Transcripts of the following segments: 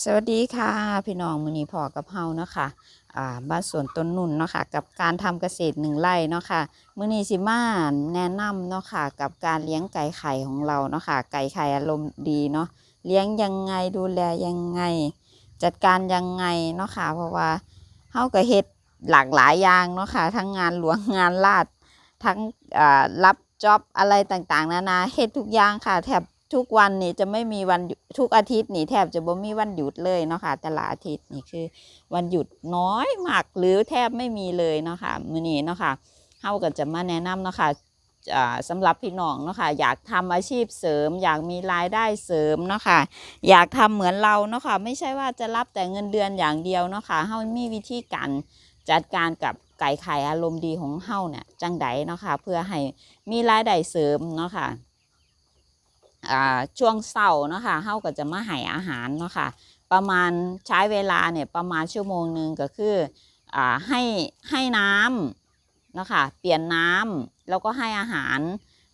สวัสดีค่ะพี่น้องมือนีพอกับเฮาเนาะค่ะอ่าบ้านสวนต้นนุ่นเนาะค่ะกับการทำเกษตรหนึ่งไร่เนาะค่ะมือนีสิมาแนะนำเนาะค่ะกับการเลี้ยงไก่ไข่ของเราเนาะค่ะไก่ไข่อารมณ์ดีเนาะเลี้ยงยังไงดูแลยังไง จัดการยังไงเนาะค่ะเพราะว่าเฮาก็เฮ็ดหลากหลายอย่างเนาะค่ะทั้งงานหลวงงานลาดทั้งอ่ารับจ็อบอะไรต่างๆ นานาเฮ็ดทุกอย่างค่ะแทบ ทุกวันนี่จะไม่มีวันหยุดทุกอาทิตย์นี่แทบจะบ่มีวันหยุดเลยเนาะค่ะแต่ละอาทิตย์นี่คือ วันหยุดน้อยมากหรือแทบไม่มีเลยเนาะค่ะมื้อนี้เนาะค่ะเฮาก็จะมาแนะนำเนาะค่ะอ่าสำหรับพี่น้องเนาะค่ะอยากทำอาชีพเสริม อยากมีรายได้เสริมเนาะค่ะอยากทำเหมือนเราเนาะค่ะไม่ใช่ว่าจะรับแต่เงินเดือนอย่างเดียวเนาะค่ะเฮามีวิธีการจัดการกับไก่ไข่อารมณ์ดีของเฮาเนี่ยจังไดเนาะค่ะเพื่อให้มีรายได้เสริมเนาะค่ะ อ่าช่วงเช้าเนาะค่ะเฮาก็จะมาให้อาหารเนาะค่ะประมาณใช้เวลาเนี่ยประมาณชั่วโมงหนึ่งก็คืออ่าให้ให้น้ำเนาะค่ะเปลี่ยนน้ำแล้วก็ให้อาหาร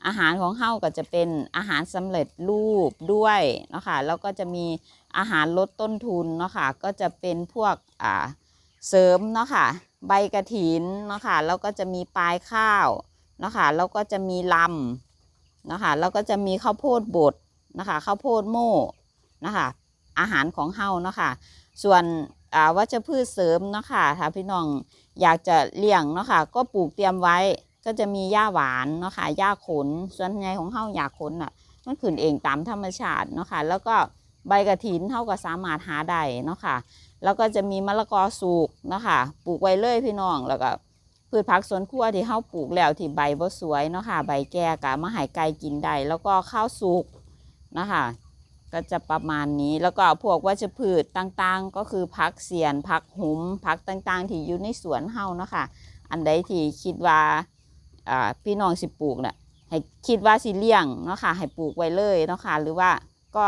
อาหารของเฮาก็จะเป็นอาหารสำเร็จรูปด้วยเนาะค่ะแล้วก็จะมีอาหารลดต้นทุนเนาะค่ะก็จะเป็นพวกอ่าเสริมเนาะค่ะใบกระถินเนาะค่ะแล้วก็จะมีปลายข้าวเนาะค่ะแล้วก็จะมีลำ นะคะแล้วก็จะมีข้าวโพดบดนะคะข้าวโพดโม่นะคะอาหารของเฮานะคะส่วนวัชพืชเสริมนะค่ะถ้าพี่น้องอยากจะเลี้ยงเนาะค่ะก็ปลูกเตรียมไว้ก็จะมีหญ้าหวานเนาะค่ะหญ้าขน ส่วนใหญ่ของเฮาหญ้าขนอะมันขึ้นเองตามธรรมชาติเนาะค่ะแล้วก็ใบกระถินเฮาก็สามารถหาได้เนาะค่ะแล้วก็จะมีมะละกอสุกเนาะคะปลูกไว้เลยพี่น้องแล้วก็ พืชผักสวนครัวที่เฮาปลูกแล้วที่ใบบ่สวยเนาะค่ะใบแก่กะมาให้ไก่กินได้แล้วก็ข้าวสุกนะคะก็จะประมาณนี้แล้วก็พวกวัชพืชต่างๆ ก็คือผักเสียนผักหุมผักต่างๆ ที่อยู่ในสวนเฮาเนาะค่ะอันใดที่คิดว่าอ่าพี่น้องสิปลูกเนี่ยให้คิดว่าสิเลี้ยงเนาะค่ะให้ปลูกไว้เลยเนาะค่ะหรือว่าก็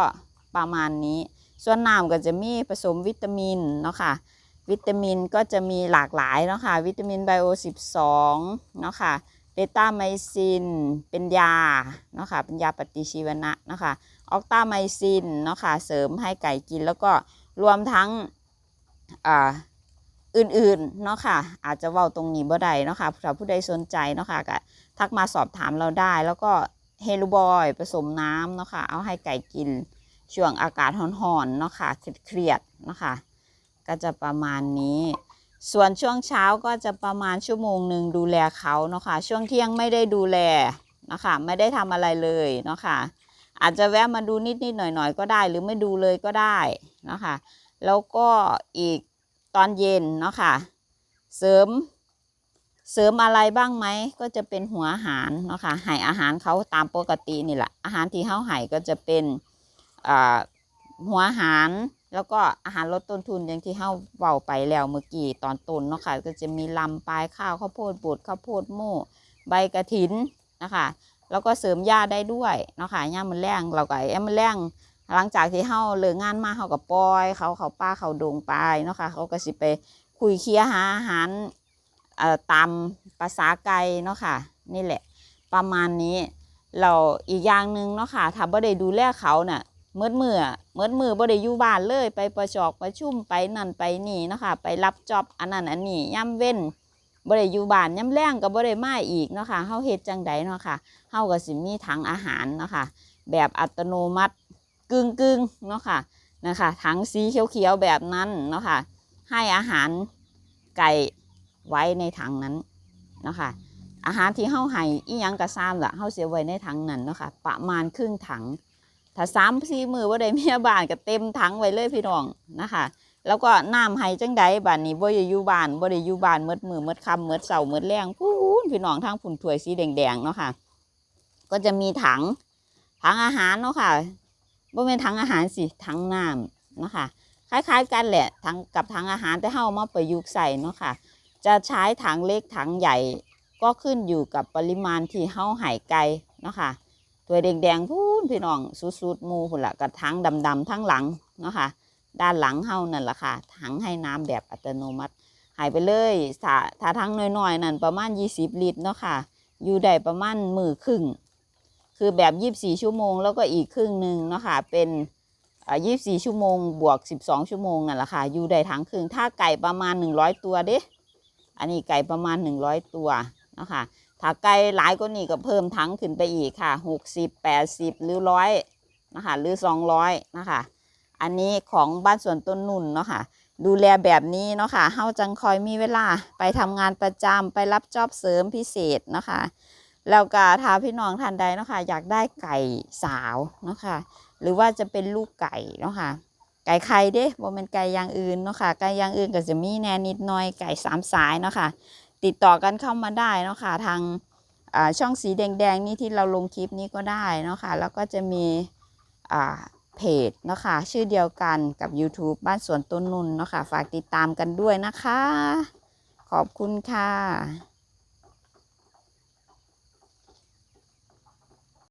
ประมาณนี้ ส่วนน้ำก็จะมีผสมวิตามินเนาะค่ะ วิตามินก็จะมีหลากหลายเนาะค่ะ วิตามินไบโอ 12 เนาะค่ะเบต้าไมซิน เป็นยา เนาะค่ะ เป็นยาปฏิชีวนะเนาะค่ะ ออกตาไมซิน เนาะค่ะ เสริมให้ไก่กิน แล้วก็รวมทั้งอื่นๆ เนาะค่ะ อาจจะเว้าตรงนี้บ่ได้เนาะค่ะถ้าผู้ใดสนใจเนาะค่ะก็ทักมาสอบถามเราได้ แล้วก็เฮลูบอยผสมน้ำเนาะค่ะ เอาให้ไก่กิน ช่วงอากาศร้อนๆ เนาะค่ะ เครียดๆ เนาะค่ะ ก็จะประมาณนี้ ส่วนช่วงเช้าก็จะประมาณชั่วโมงหนึ่งดูแลเขาเนาะค่ะช่วงเที่ยงไม่ได้ดูแลนะคะไม่ได้ทำอะไรเลยเนาะค่ะอาจจะแวะมาดูนิดๆหน่อยๆก็ได้ หรือไม่ดูเลยก็ได้เนาะค่ะแล้วก็อีกตอนเย็นเนาะค่ะเสริมเสริมอะไรบ้างไหมก็จะเป็นหัวอาหารเนาะค่ะให้อาหารเขาตามปกตินี่แหละอาหารที่เขาให้ก็จะเป็นหัวอาหาร แล้วก็อาหารลดต้นทุนอย่างที่เฮาเว้าไปแล้วเมื่อกี้ตอนต้นเนาะค่ะ ก็จะมีลำปลายข้าวข้าวโพดบดข้าวโพดโม่ใบกระถินนะคะแล้วก็เสริมหญ้าได้ด้วยเนาะค่ะหญ้ามันแรงเราก็ไอ้มันแรงหลังจากที่เฮาเลิกงานมาเฮาก็ปล่อย เขาเขาป้าเขาดงไปเนาะค่ะเขาก็สิไปคุยเคียหาอาหารตามภาษาไก่เนาะค่ะ นี่แหละ ประมาณนี้เราอีกอย่างหนึ่งเนาะค่ะถ้าบ่ได้ดูแลเขาเน่ะ เมื่อเมืออเมื่อมือบ่ได้อยู่บ้านเลยไปประชอกประชุมไปนั่นไปนี่นะคะไปรับจ็อบอันนั้นอันนี้ย่ำเว้นบ่ได้อยู่บ้านย่ำแรงก็บ่ได้มาอีกเนาะค่ะเฮาเฮ็ดจังใดเนาะค่ะเฮาก็สิมีถังอาหารเนาะค่ะแบบอัตโนมัติกึ่งกึ่งเนาะค่ะนะคะถังสีเขียวๆแบบนั้นเนาะค่ะให้อาหารไก่ไว้ในถังนั้นเนาะค่ะอาหารที่เฮาให้อีหยังกระซ้ำล่ะเฮาเสียไว้ในถังนั้นเนาะค่ะประมาณครึ่งถัง ถ้าสามสี่มือว่าได้เมียบ้านก็เต็มถังไว้เลยพี่น้องนะคะแล้วก็น้ำให้จังใดบ้านนี้บ่ได้อยู่บ้านบ่ได้อยู่บ้านหมดมือหมดคำหมดเสาร์หมดแรงพูนพี่น้องทางผุนถวยสีแดงๆเนาะค่ะ ก็จะมีถังถังอาหารเนาะค่ะบ่เป็นถังอาหารสิถังน้ำเนาะค่ะคล้ายๆกันแหละถังกับถังอาหารแต่เฮาเอามาประยุกต์ใส่เนาะค่ะ จะใช้ถังเล็กถังใหญ่ก็ขึ้นอยู่กับปริมาณที่เฮาหายไก่เนาะค่ะตัวแดงๆพู นพี่น้องสุดๆมูพุ่นละกับถังดำๆทั้งหลังเนาะค่ะด้านหลังเฮานั่นแหละค่ะถังให้น้ำแบบอัตโนมัติ หายไปเลยถ้าถ้าถังน้อยๆนั่นประมาณ 20 ลิตรเนาะค่ะ อยู่ได้ประมาณมือครึ่ง คือแบบ 24 ชั่วโมง แล้วก็อีกครึ่งหนึ่งเนาะค่ะเป็นอ่า24 ชั่วโมง บวก 12 ชั่วโมงนั่นแหละค่ะอยู่ได้ทั้งคืนถ้าไก่ประมาณ 100 ตัวเด้อันนี้ไก่ประมาณ 100 ตัวเนาะค่ะ ถ้าไก่หลายกว่านี้ก็เพิ่มทั้งขึ้นไปอีกค่ะ60 80หรือร้อยนะคะหรือ200นะคะอันนี้ของบ้านสวนต้นนุ่นเนาะค่ะดูแลแบบนี้เนาะค่ะเฮาจังคอยมีเวลาไปทำงานประจำไปรับจอบเสริมพิเศษเนาะค่ะแล้วก็ถ้าพี่น้องท่านใดเนาะค่ะอยากได้ไก่สาวเนาะค่ะหรือว่าจะเป็นลูกไก่เนาะค่ะไก่ไข่เด้บ่เป็นไก่อย่างอื่นเนาะค่ะไก่อย่างอื่นก็จะมีแน่นิดหน่อยไก่สามสายเนาะค่ะ ติดต่อกันเข้ามาได้เนาะค่ะทางช่องสีแดงๆนี่ที่เราลงคลิปนี้ก็ได้เนาะค่ะแล้วก็จะมีเพจเนาะค่ะชื่อเดียวกันกับ YouTube บ้านสวนต้นนุนเนาะค่ะฝากติดตามกันด้วยนะคะ ขอบคุณค่ะ